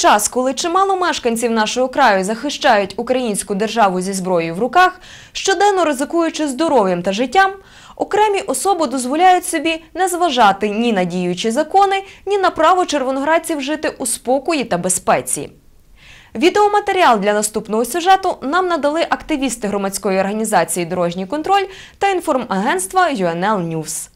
час, коли чимало мешканців нашого краю захищають українську державу зі зброєю в руках, щоденно ризикуючи здоров'ям та життям, окремі особи дозволяють собі не зважати ні на діючі закони, ні на право червоноградців жити у спокої та безпеці. Відеоматеріал для наступного сюжету нам надали активісти громадської організації Дорожній контроль та інформагентства UNL News.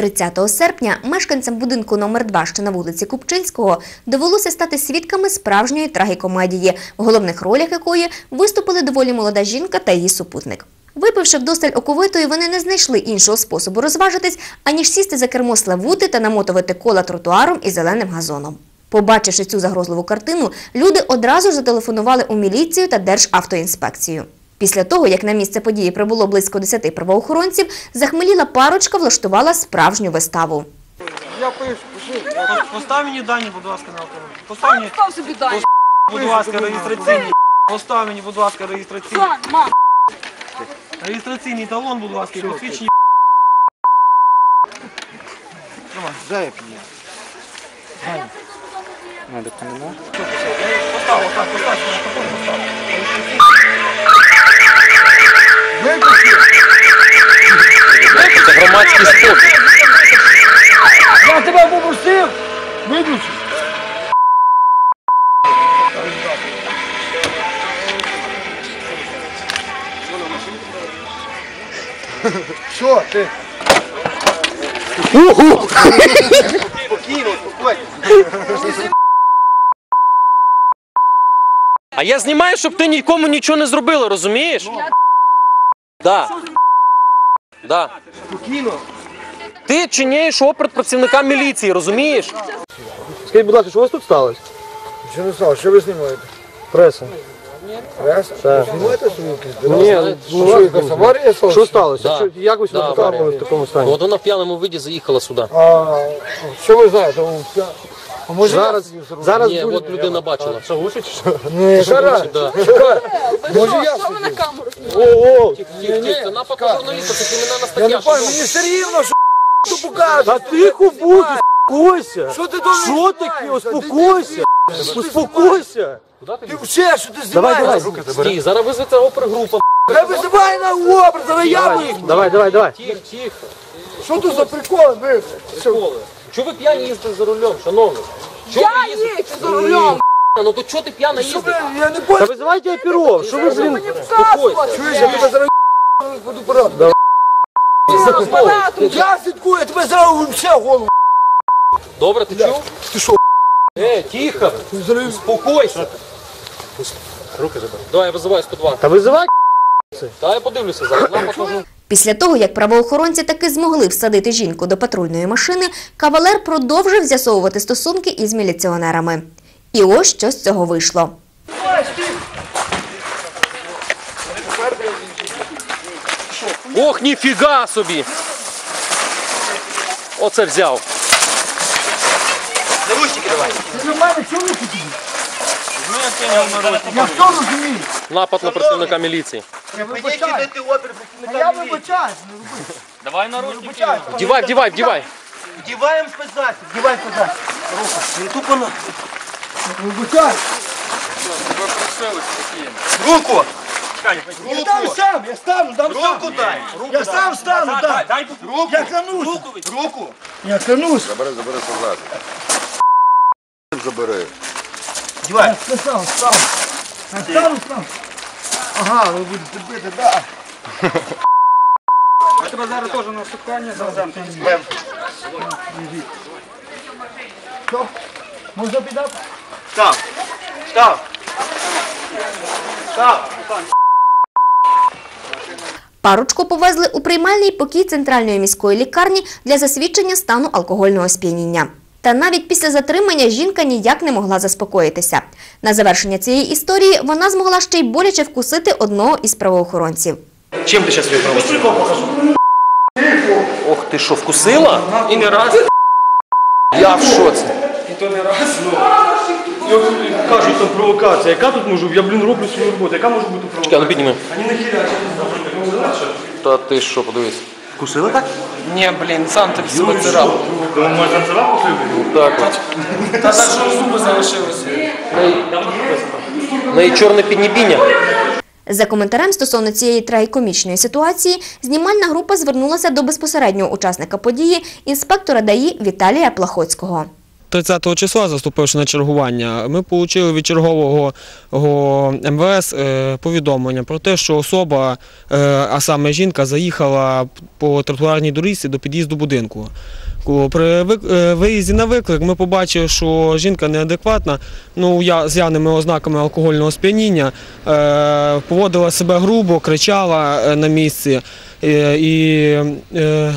30 серпня мешканцям будинку номер 2 що на вулиці Купчинського, довелося стати свідками справжньої трагікомедії, в головних ролях якої виступили доволі молода жінка та її супутник. Випивши вдосталь оковитої, вони не знайшли іншого способу розважитись, аніж сісти за кермо Славути та намотувати кола тротуаром і зеленим газоном. Побачивши цю загрозливу картину, люди одразу ж зателефонували у міліцію та Державтоінспекцію. Після того, як на місце події прибуло близько 10 правоохоронців, захмеліла парочка влаштувала справжню виставу. Я пишу. Постав мені дані, будь ласка, на автомобіль. Постав мені, Став собі дай. будь ласка, реєстраційний. Постав мені, будь ласка, мам. Реєстраційний талон, будь ласка, і посвідчення. Дай я п'ю. Надо камена. Постав, отак, постав, такому постав. Це громадський спорт. Я тебе попросив! Виключи! Що ти? Спокійно, спокійно. А я знімаю, щоб ти нікому нічого не зробила, розумієш? Да. Да. Спокійно. Ти чиняєш опір працівникам міліції, розумієш? Скажіть, будь ласка, що у вас тут сталося? Що не стало? Що ви знімаєте? Преса. Преса? Так. Знімаєте якісь? Ні, Ну, що, якась аварія сталася? Що сталося? Да. Що, як ви себе Да, потрапили в такому стані? От вона в п'яному виді заїхала сюди. А, що ви знаєте? Ну, А може Зараз, я собі зараз Ні, буде- от людина бачила. Ну, шара. Може я собі? О, о, Тих, тих, це напад на журналіста, це кримінальна Я стаття. не пам'ятаю, мені все рівно, що що покажеш. та тихо будь, успокойся. Що ти до мене Що таке? Успокойся. Успокойся. Ти все, що ти Давай, знімаєш? давай. Стій, зараз визветься опергрупа. Та визивай на образ, але я виїхав. Давай, давай, давай. Тих, тих. Що тут за прикол? Ви? Школи. Чого ви п'яні їздите за рулем, шановний? Чого Я ви їздите? їду за рулем. Ну то чого ти п'яна їздиш? я не Та понял. визивайте оперов. Що ви, блін? Успокойся. Чуєш, я тебе зараз буду порад. Я слідкую, я тебе зараз все голову. Добре, ти чув? Ти що? Е, тихо. Успокойся. Руки забери. Давай, я визиваю 102. Та визивай. Та я подивлюся зараз, нам покажу. Після того, як правоохоронці таки змогли всадити жінку до патрульної машини, кавалер продовжив з'ясовувати стосунки із міліціонерами. І ось що з цього вийшло. Ох, ніфіга собі! Оце взяв. Я хто розумію? Напад на працівника міліції. Я вибачаю. Я вибачаю. Давай наручники. Вдівай, вдівай, вдівай. Вдіваємо спецзасіб, вдівай спецзасіб. Руку. Він тупо на... Вибачаю. Руку! Я там сам, я стану, дам сам. Руку дай. Я сам стану, дай. Дай руку. Я клянусь. Руку. Руку. Я клянусь. Забери, забери солдат. Забери. Дівай. Я сам, сам. Я стану, сам. Ага, ви будете бити, да. А тебе зараз теж на шукання завеземо. Що? Можна підати? Став. Став. Став. Парочку повезли у приймальний покій центральної міської лікарні для засвідчення стану алкогольного сп'яніння. Та навіть після затримання жінка ніяк не могла заспокоїтися. На завершення цієї історії вона змогла ще й боляче вкусити одного із правоохоронців. Чим ти зараз проводиш? Ох, ти що, вкусила? І не раз. Я в шоці. І то не раз. Я кажуть, там провокація. Яка тут може? Я, блін, роблю свою роботу. Яка може бути Чекай, ну підніми. Вони не хірячать. Та ти що, подивись. Вкусили так? Ні, блін, сам так себе цирав. Так от. Та так, що зуби залишилися. Неї чорне піднебіння. За коментарем стосовно цієї трагікомічної ситуації, знімальна група звернулася до безпосереднього учасника події, інспектора ДАІ Віталія Плахоцького. 30 числа, заступивши на чергування, ми отримали від чергового МВС е, повідомлення про те, що особа, е, а саме жінка, заїхала по тротуарній доріжці до під'їзду будинку. При е, виїзді на виклик ми побачили, що жінка неадекватна, ну, з явними ознаками алкогольного сп'яніння, поводила себе грубо, кричала на місці і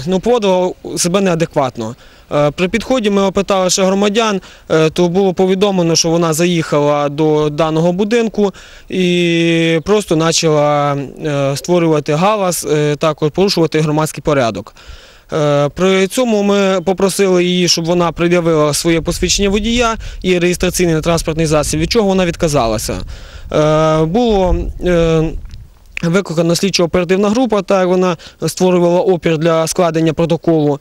ну, поводила себе неадекватно. Е, При підході ми опитали ще громадян, е, то було повідомлено, що вона заїхала до даного будинку і просто почала е, створювати галас, також порушувати громадський порядок. При цьому ми попросили її, щоб вона пред'явила своє посвідчення водія і реєстраційний транспортний засіб, від чого вона відказалася. Було викликана слідчо-оперативна група, так вона створювала опір для складення протоколу.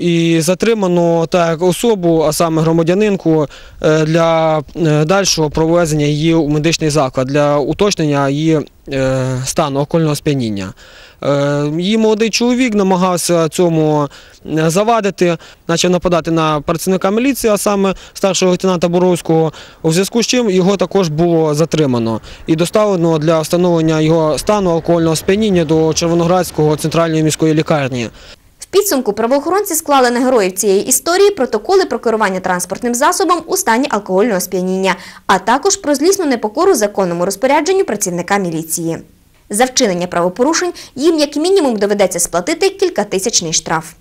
І затримано так особу, а саме громадянинку, е, для е, дальшого проведення її у медичний заклад для уточнення її е, стану окольного сп'яніння. Її молодий чоловік намагався цьому завадити, почав нападати на працівника міліції, а саме старшого лейтенанта Боровського, у зв'язку з чим його також було затримано і доставлено для встановлення його стану алкогольного сп'яніння до Червоноградського центральної міської лікарні. Підсумку правоохоронці склали на героїв цієї історії протоколи про керування транспортним засобом у стані алкогольного сп'яніння, а також про злісну непокору законному розпорядженню працівника міліції. За вчинення правопорушень їм як мінімум доведеться сплатити кількатисячний штраф.